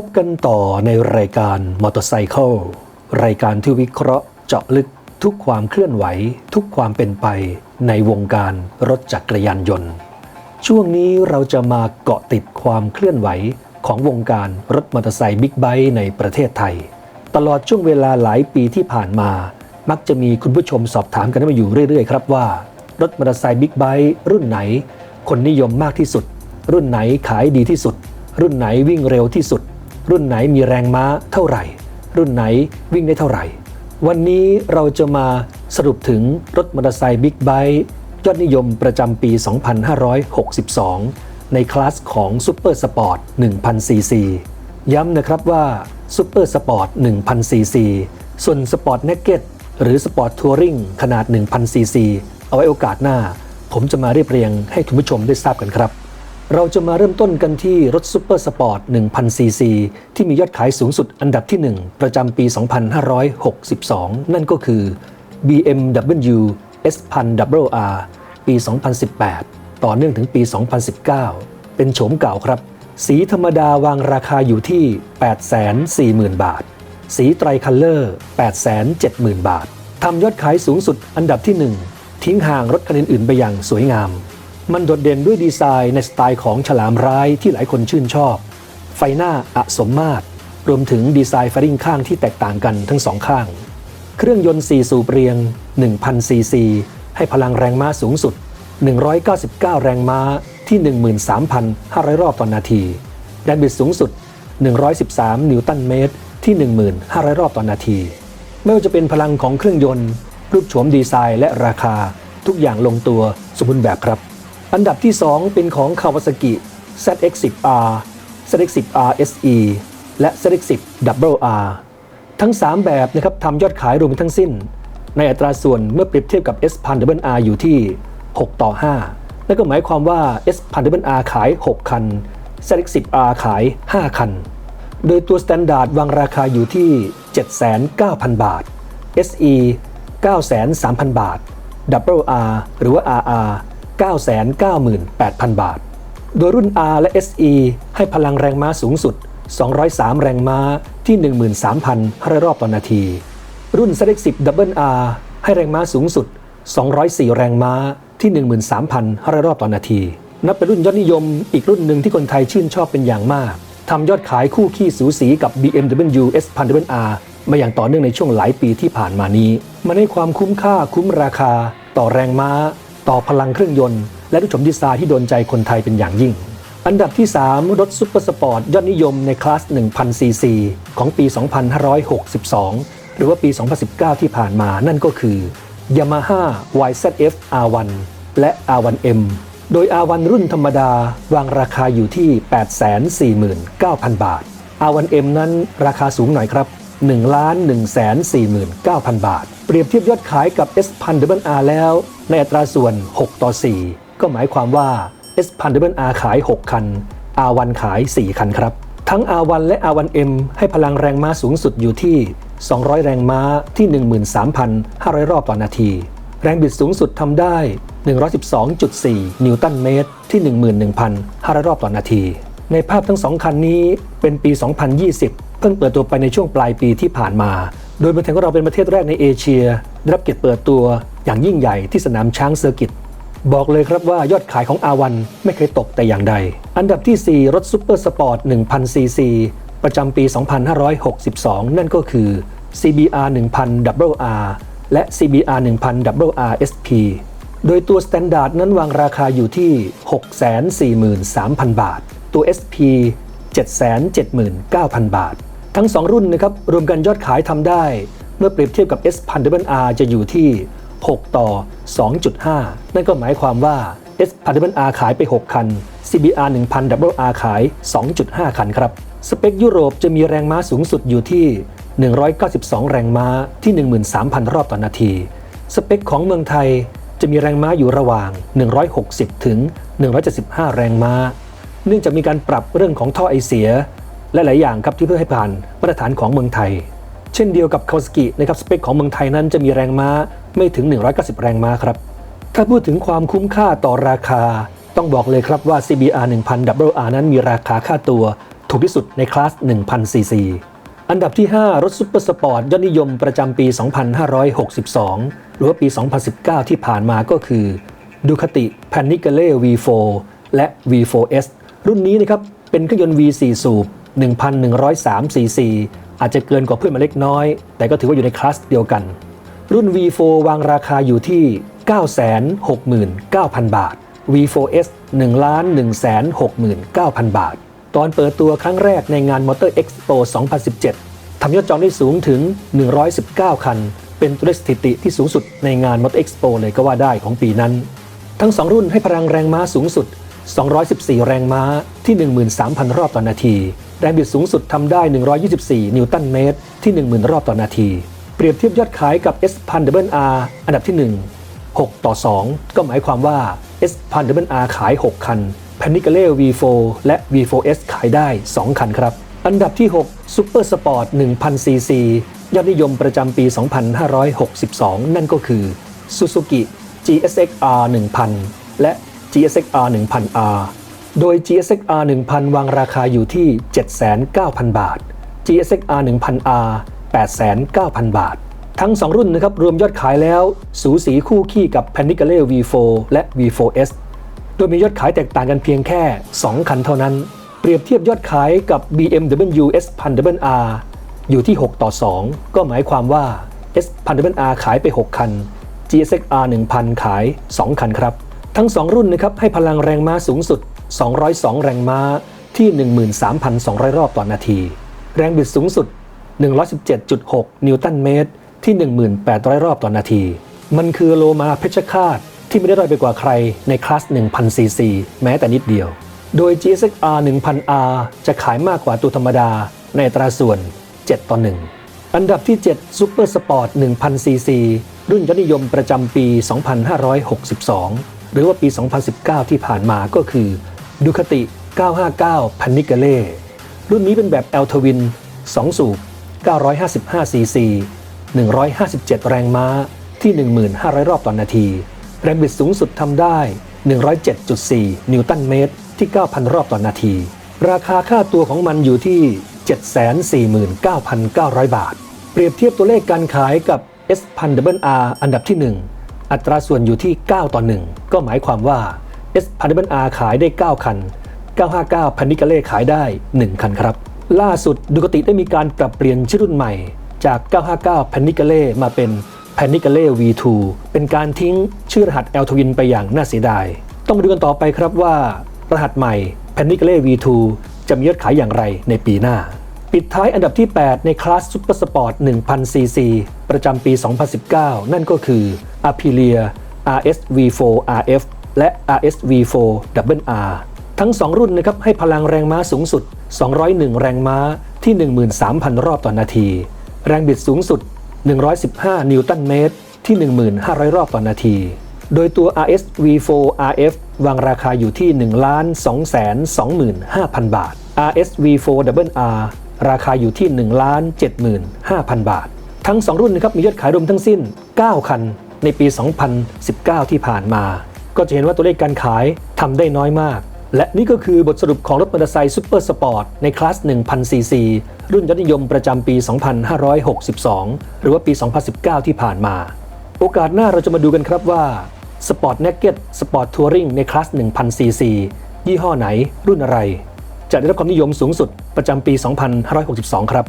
พบกันต่อในรายการมอเตอร์ไซค์รายการที่วิเคราะห์เจาะลึกทุกความเคลื่อนไหว ทุกความเป็นไปในวงการรถจักรยานยนต์ ช่วงนี้เราจะมาเกาะติดความเคลื่อนไหวของวงการรถมอเตอร์ไซค์บิ๊กไบค์ในประเทศไทย ตลอดช่วงเวลาหลายปีที่ผ่านมา มักจะมีคุณผู้ชมสอบถามกันมาอยู่เรื่อยๆ ครับว่า รถมอเตอร์ไซค์บิ๊กไบค์รุ่นไหน คนนิยมมากที่สุด รุ่นไหนขายดีที่สุด รุ่นไหนวิ่งเร็วที่สุด รุ่นไหนมีแรงม้าเท่าไหร่ รุ่นไหนวิ่งได้เท่าไหร่ วันนี้เราจะมาสรุปถึงรถมอเตอร์ไซค์บิ๊กไบค์ยอดนิยมประจำปี 2562 ในคลาสของซูเปอร์สปอร์ต 1000 ซีซี ย้ำนะครับว่าซูเปอร์สปอร์ต 1000 ซีซี ส่วนสปอร์ตเนกเก็ตหรือสปอร์ตทัวริงขนาด 1000 ซีซี เอาไว้โอกาสหน้า ผมจะมาเรียบเรียงให้คุณผู้ชมได้ทราบกันครับ เราจะมาเริ่มต้นกันที่รถซูเปอร์สปอร์ต1000ซีซีที่มียอดขายสูงสุดอันดับที่ 1 ประจำปี 2562 นั่นก็คือ BMW S1000 WR ปี 2018 ต่อเนื่องถึงปี 2019 เป็นโฉมเก่าครับ สีธรรมดาวางราคาอยู่ที่ 840,000 บาท สีไตรคัลเลอร์ 870,000 บาท ทำยอดขายสูงสุดอันดับที่ 1 ทิ้งห่างรถคันอื่นๆไปอย่างสวยงาม มันโดดเด่นด้วยดีไซน์ในสไตล์ของฉลามร้ายที่หลายคนชื่นชอบ ไฟหน้าอสมมาตร รวมถึงดีไซน์ไฟริงข้างที่แตกต่างกันทั้งสองข้าง เครื่องยนต์ 4 สูบเรียง 1,000 ซีซี ให้พลังแรงม้าสูงสุด 199 แรงม้าที่ 13,500 รอบต่อนนาทีแรงบิดสูงสุด 113 นิวตันเมตรที่ 1,500 รอบต่อนนาที ไม่ว่าจะเป็นพลังของเครื่องยนต์รูปโฉมดีไซน์และราคา ทุกอย่างลงตัวสมบูรณ์แบบครับ อันดับที่ 2 เป็นของ Kawasaki ZX10R ZX10R SE และ ZX10 WR ทั้ง 3 แบบนะครับทำยอดขายรวมทั้งสิ้น ในอัตราส่วนเมื่อเปรียบเทียบกับ S 1 0 0 R อยู่ที่ 6 ต่อ 5 นั่นก็หมายความว่า S 1 0 0 R ขาย 6 คัน ZX10R ขาย 5 คัน โดยตัว Standard วางราคาอยู่ที่ 79,000 บาท SE 9,300 0 บาท WR หรือว่า RR 998,000 บาท โดยรุ่น R และ SE ให้พลังแรงม้าสูงสุด 203 แรงม้าที่ 13,500 รอบต่อนาที รุ่น ZX10 Double R ให้แรงม้าสูงสุด 204 แรงม้าที่ 13,500 รอบต่อนาที นับเป็นรุ่นยอดนิยมอีกรุ่นหนึ่งที่คนไทยชื่นชอบเป็นอย่างมากทำยอดขายคู่ขี้สูสีกับ BMW S1000R มาอย่างต่อเนื่องในช่วงหลายปีที่ผ่านมานี้ มันให้ความคุ้มค่าคุ้มราคา ต่อแรงม้า ต่อพลังเครื่องยนต์ และรูปชมดีไซน์ที่โดนใจคนไทยเป็นอย่างยิ่ง อันดับที่ 3 รถซุปเปอร์สปอร์ตยอดนิยมในคลาส 1000 ซีซีของปี 2562 หรือว่าปี 2019 ที่ผ่านมานั่นก็คือ Yamaha YZF R1 และ R1M โดย R1 รุ่นธรรมดาวางราคาอยู่ที่ 849,000 บาท R1M นั้นราคาสูงหน่อยครับ 1 1 4 9 0 0 0 บาท เปรียบเทียบยอดขายกับ S 1 0 0 R แล้ว ในอัตราส่วน 6 ต่อ 4 ก็หมายความว่า S 1 0 0 R ขาย 6 คัน R1 ขาย 4 คันครับ ทั้ง R1 และ R1M ให้พลังแรงม้าสูงสุดอยู่ที่ 200 แรงม้าที่ 13,500 รอบต่อนาที แรงบิดสูงสุดทำได้ 112.4 นิวตันเมตรที่ 11,500 รอบต่อนาที ในภาพทั้งสองคันนี้เป็นปี 2020 เพิ่งเปิดตัวไปในช่วงปลายปีที่ผ่านมา โดยเมืองไทยของเราเป็นประเทศแรกในเอเชีย ได้รับเกียรติเปิดตัวอย่างยิ่งใหญ่ที่สนามช้างเซอร์กิต บอกเลยครับว่ายอดขายของ R1 ไม่เคยตกแต่อย่างใด อันดับที่ 4 รถซูเปอร์สปอร์ต1000ซีซีประจำปี 2562 นั่นก็คือ CBR 1000 WR และ CBR 1000 WR SP โดยตัว Standard นั้นวางราคาอยู่ที่ 643,000 บาท ตัว SP 779,000 บาท ทั้ง 2 รุ่นนะครับรวมกันยอดขายทำได้ เมื่อเปรียบเทียบกับ S 1 0 0 R จะอยู่ที่ 6 ต่อ 2.5 นั่นก็หมายความว่า S 1 0 0 R ขายไป 6 คัน CBR 1000 R ขาย 2.5 คันครับ สเปคยุโรปจะมีแรงม้าสูงสุดอยู่ที่ 192 แรงม้าที่ 13,000 รอบต่อนนาที สเปคของเมืองไทยจะมีแรงม้าอยู่ระหว่าง 160 ถึง 175 แรงม้า เนื่องจากมีการปรับเรื่องของท่อไอเสีย และหลายอย่างครับที่เพื่อให้ผ่านมาตรฐานของเมืองไทย เช่นเดียวกับคาวสกินะครับสเปคของเมืองไทยนั้นจะมีแรงม้าไม่ถึง 190 แรงม้าครับ ถ้าพูดถึงความคุ้มค่าต่อราคา ต้องบอกเลยครับว่า CBR 1000 WR นั้นมีราคาค่าตัว ถูกที่สุดในคลาส 1,000ซีซีอันดับที่ 5 รถซุปเปอร์สปอร์ตยอดนิยมประจำปี 2562 หรือว่าปี 2019 ที่ผ่านมาก็คือดูคติ p a n i c a l e V4 และ V4S รุ่นนี้นะครับเป็นเครื่องยนต์ V4 สูบ 1,103ซีซีอาจจะเกินกว่าเพื่อนมาเล็กน้อย แต่ก็ถือว่าอยู่ในคลาสเดียวกัน รุ่น V4 วางราคาอยู่ที่ 969,000 บาท V4S 1,169,000 บาท ตอนเปิดตัวครั้งแรกในงาน Motor Expo 2017 ทำยอดจองได้สูงถึง 119 คัน เป็นตัวเลขสถิติที่สูงสุดในงาน Motor Expo เลยก็ว่าได้ของปีนั้น ทั้ง 2 รุ่นให้พลังแรงม้าสูงสุด 214 แรงม้าที่ 13,000 รอบต่อนาที แรงบิดสูงสุดทำได้ 124 นิวตันเมตร ที่ 10,000 รอบต่อนาที เปรียบเทียบยอดขายกับ S 1 0 0 R อันดับที่ 1 6 ต่อ 2 ก็หมายความว่า S 1 0 0 R ขาย 6 คัน p a n i c a l e V4 และ V4S ขายได้ 2 คันครับ อันดับที่ 6 Super Sport 1000 cc ยอดนิยมประจำปี 2562 นั่นก็คือ Suzuki GSX-R 1000 และ GSX-R 1000R โดย GSX-R 1000 วางราคาอยู่ที่ 7,900 บาท GSX-R 1000R 89,000 บาท ทั้ง 2 รุ่นนะครับรวมยอดขายแล้ว สูสีคู่ขี้กับ p a n i c a l e V4 และ V4S โดยมียอดขายแตกต่างกันเพียงแค่ 2 คันเท่านั้น เปรียบเทียบยอดขายกับ BMW S 1000R อยู่ที่ 6 ต่อ 2 ก็หมายความว่า S 1000R ขายไป 6 คัน GSX-R 1000 ขาย 2 คันครับ ทั้ง 2 รุ่นนะครับให้พลังแรงม้าสูงสุด 202 แรงม้าที่ 13,200 รอบต่อนาที แรงบิดสูงสุด 117.6 นิวตันเมตร ที่ 1,800 รอบต่อนาที มันคือโลมาเพชรฆาตที่ไม่ได้ด้อยไปกว่าใครในคลาส 1,000 ซีซี แม้แต่นิดเดียว โดย GSX-R 1000R จะขายมากกว่าตัวธรรมดาในตราส่วน 7 ต่อ 1 อันดับที่ 7 Super Sport 1000 cc รุ่นยอดนิยมประจำปี 2562 หรือว่าปี 2019 ที่ผ่านมาก็คือ Ducati 959 p a n i c a l e รุ่นนี้เป็นแบบ L Twin 2สูบ 955 cc 157 แรงม้าที่ 1,500 รอบต่อนนาที แรงบิดสูงสุดทำได้ 107.4 นิวตันเมตรที่ 9,000 รอบต่อนนาที ราคาค่าตัวของมันอยู่ที่ 749,900 บาท เปรียบเทียบตัวเลขการขายกับ S 1 0 0 R อันดับที่ 1 อัตราส่วนอยู่ที่ 9 ต่อ 1 ก็หมายความว่า S 1 0 0 R ขายได้ 9 คัน 959พันนิกาเล่ขายได้ 1 คันครับ ล่าสุดดูกติได้มีการปรับเปลี่ยนชื่อรุ่นใหม่จาก 959พันนิกาเล่มาเป็น p a n i c a l e V2 เป็นการทิ้งชื่อรหัส L Twin ไปอย่างน่าเสียดาย ต้องมาดูกันต่อไปครับว่ารหัสใหม่ p a n i c a l e V2 จะมียอดขายอย่างไรในปีหน้า ปิดท้ายอันดับที่ 8 ในคลาสซุปเปอร์สปอร์ต1000 cc ประจำปี 2019 นั่นก็คือ Aprilia RS V4 RF และ RS V4 R ทั้ง 2 รุ่นนะครับให้พลังแรงม้าสูงสุด 201 แรงม้าที่ 13,000 รอบต่อนาที แรงบิดสูงสุด 115 นิวตันเมตรที่ 1,500 รอบต่อนาที โดยตัว RS V4 RF วางราคาอยู่ที่ 1,225,000 บาท RS V4 R ราคาอยู่ที่ 1,75,000 บาท ทั้ง 2 รุ่นนะครับมียอดขายรวมทั้งสิ้น 9 คันในปี 2019 ที่ผ่านมา ก็จะเห็นว่าตัวเลขการขายทำได้น้อยมาก และนี่ก็คือบทสรุปของรถมอเตอร์ไซค์ซูเปอร์สปอร์ตในคลาส 1000 ซีซี รุ่นยอดนิยมประจำปี 2562 หรือว่าปี 2019 ที่ผ่านมา โอกาสหน้าเราจะมาดูกันครับว่า Sport Naked Sport Touring ในคลาส 1000 ซีซี ยี่ห้อไหน รุ่นอะไร จะได้รับความนิยมสูงสุดประจำปี 2562 ครับ